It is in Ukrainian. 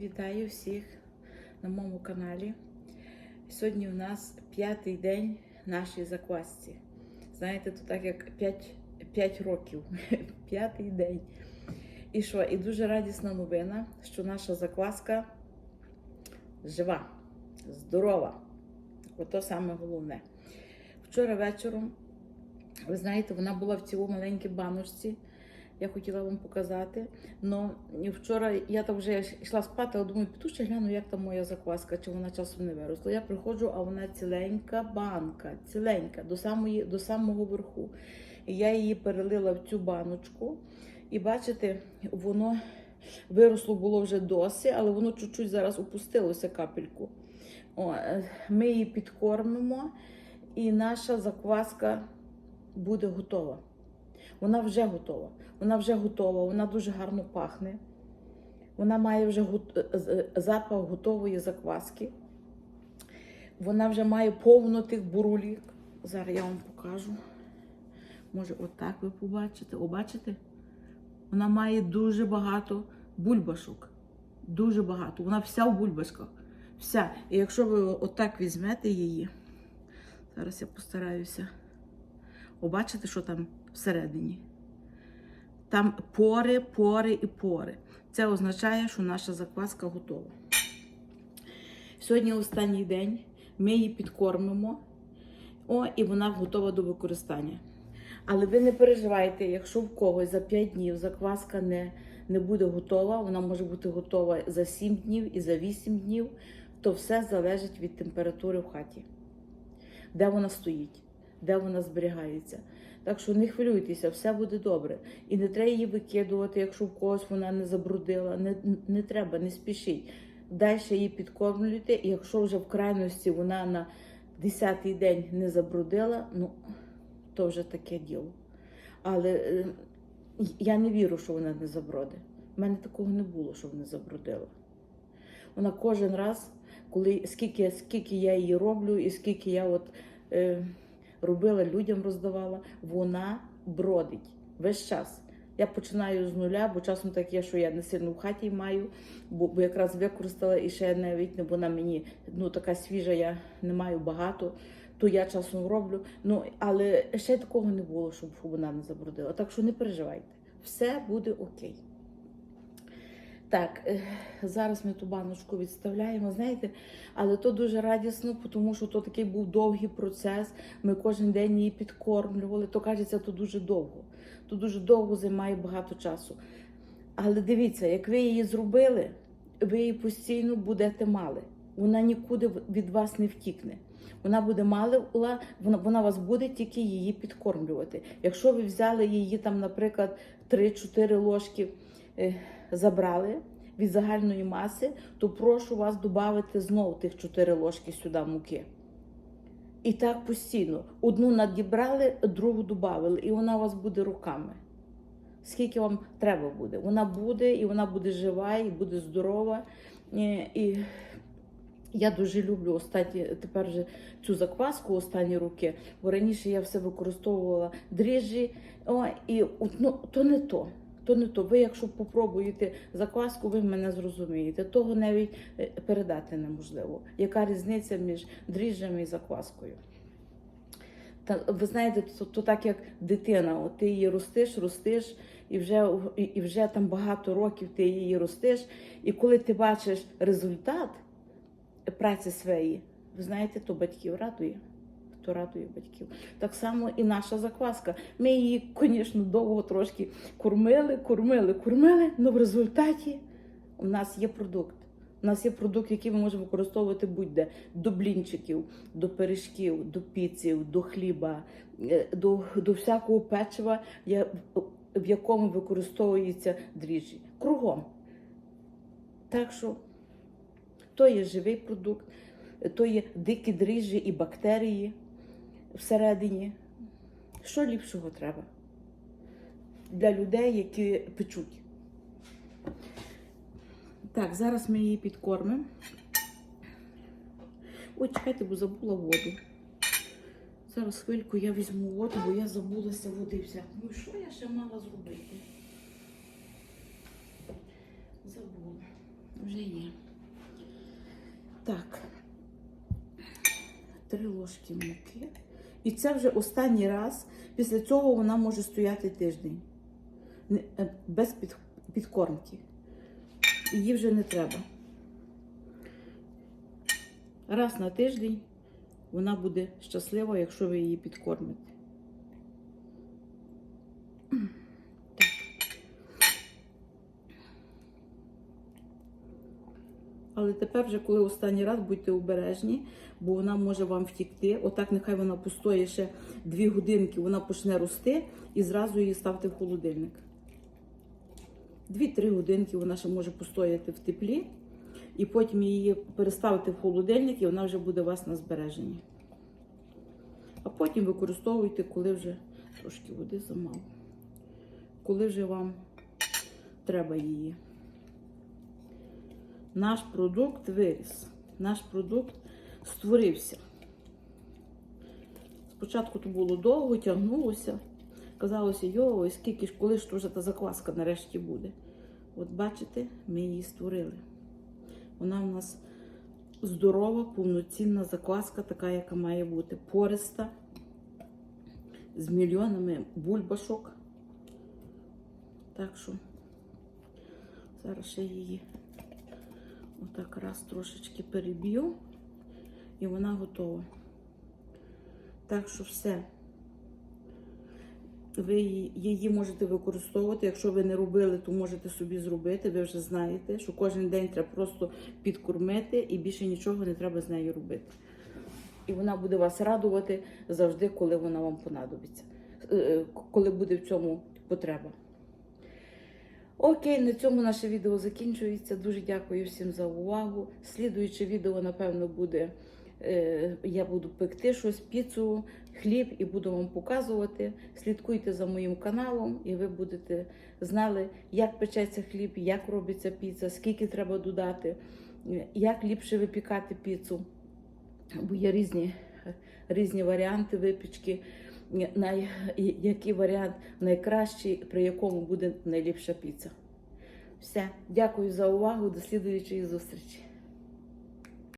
Вітаю всіх на моєму каналі. Сьогодні у нас п'ятий день нашій заквасці. Знаєте, то так як 5, 5 років. П'ятий день. І що? І дуже радісна новина, що наша закваска жива, здорова. Ото саме головне. Вчора вечором, ви знаєте, вона була в цій маленькій баночці. Я хотіла вам показати. Но вчора я так вже йшла спати, але думаю, піду ще гляну, як там моя закваска, чи вона часом не виросла. Я приходжу, а вона ціленька банка, ціленька, до, самої, до самого верху. Я її перелила в цю баночку. І бачите, воно виросло було вже досі, але воно чуть-чуть зараз опустилося капельку. О, е, ми її підкормимо, і наша закваска буде готова. Вона вже готова. Вона вже готова, вона дуже гарно пахне. Вона має вже гот- е, запах готової закваски. Вона вже має повно тих бурулік. Зараз я вам покажу. Може, отак ви побачите. О? Вона має дуже багато бульбашок. Дуже багато. Вона вся в бульбашках. Вся. І якщо ви отак візьмете її, зараз я постараюся. Побачите, що там всередині. Там пори, пори і пори. Це означає, що наша закваска готова. Сьогодні останній день. Ми її підкормимо. О, і вона готова до використання. Але ви не переживайте, якщо в когось за 5 днів закваска не, не буде готова, вона може бути готова за 7 днів і за 8 днів, то все залежить від температури в хаті, де вона стоїть, де вона зберігається. Так що не хвилюйтеся, все буде добре. І не треба її викидувати, якщо в когось вона не забрудила. Не, не треба, не спішіть. Далі її підкормлюйте, і якщо вже в крайності вона на 10-й день не забрудила, ну то вже таке діло. Але е, я не вірю, що вона не заброде. У мене такого не було, що вона забрудила. Вона кожен раз, коли скільки, скільки я її роблю, і скільки я от, е, робила, людям роздавала, вона бродить весь час. Я починаю з нуля, бо часом таке, що я не сильно в хаті маю, бо, бо якраз використала і ще навіть не вона мені ну, така свіжа, я не маю багато, то я часом роблю. Ну, але ще такого не було, щоб вона не забрудила. Так що не переживайте, все буде окей. Так, зараз ми ту баночку відставляємо, знаєте, але то дуже радісно, тому що то такий був довгий процес. Ми кожен день її підкормлювали. То кажеться, то дуже довго. То дуже довго займає багато часу. Але дивіться, як ви її зробили, ви її постійно будете мали. Вона нікуди від вас не втікне. Вона буде мала, вона, вона вас буде тільки її підкормлювати. Якщо ви взяли її там, наприклад, 3-4 ложки забрали від загальної маси, то прошу вас додати знову тих 4 ложки сюди муки. І так постійно. Одну надібрали, другу додали, і вона у вас буде руками. Скільки вам треба буде? Вона буде, і вона буде жива, і буде здорова. І, і я дуже люблю останні, тепер вже цю закваску останні роки, бо раніше я все використовувала дріжджі, о, і ну, то не то. То не то. Ви, якщо попробуєте закваску, ви мене зрозумієте. Того навіть е, передати неможливо. Яка різниця між дріжджами і закваскою? Та, ви знаєте, то, то так як дитина, от ти її ростиш, ростиш, і вже, і, і вже там багато років ти її ростиш. І коли ти бачиш результат праці своєї, ви знаєте, то батьків радує. То радує батьків. Так само і наша закваска. Ми її, звісно, довго трошки кормили, кормили, кормили, але в результаті у нас є продукт. У нас є продукт, який ми можемо використовувати будь-де до блінчиків, до пиріжків, до піців, до хліба, е, до, до всякого печива, в якому використовуються дріжджі. Кругом. Так що то є живий продукт, то є дикі дріжджі і бактерії всередині. Що ліпшого треба для людей, які печуть? Так, зараз ми її підкормимо. Ой, чекайте, бо забула воду. Зараз хвильку я візьму воду, бо я забулася води взяти. Ну що я ще мала зробити? Забула. Вже є. Так. Три ложки муки. І це вже останній раз. Після цього вона може стояти тиждень. Е, Без підкормки. Її вже не треба. Раз на тиждень вона буде щаслива, якщо ви її підкормите. Але тепер, вже коли останній раз будьте обережні, бо вона може вам втікти. Отак нехай вона постоє ще 2 годинки, вона почне рости і зразу її ставте в холодильник. 2-3 годинки вона ще може постояти в теплі, і потім її переставити в холодильник, і вона вже буде у вас на збереженні. А потім використовуйте, коли вже трошки води замало. Коли вже вам треба її. Наш продукт виріс. Наш продукт створився. Спочатку то було довго, тягнулося. Казалося, йой, скільки ж, коли ж вже та закваска нарешті буде. От бачите, ми її створили. Вона в нас здорова, повноцінна закваска, така, яка має бути пориста, з мільйонами бульбашок. Так що зараз ще її отак раз трошечки переб'ю, і вона готова. Так що все. Ви її- можете використовувати. Якщо ви не робили, то можете собі зробити. Ви вже знаєте, що кожен день треба просто підкормити і більше нічого не треба з нею робити. І вона буде вас радувати завжди, коли вона вам понадобиться, Е, е, коли буде в цьому потреба. Окей, на цьому наше відео закінчується. Дуже дякую всім за увагу. Слідуюче відео, напевно, буде. е, Я буду пекти щось, піцу, хліб і буду вам показувати. Слідкуйте за моїм каналом, і ви будете знали, як печеться хліб, як робиться піца, скільки треба додати, як ліпше випікати піцу. Бо є різні, різні варіанти випічки. Най, який варіант найкращий, при якому буде найліпша піца. Все, дякую за увагу. До слідуючої зустрічі.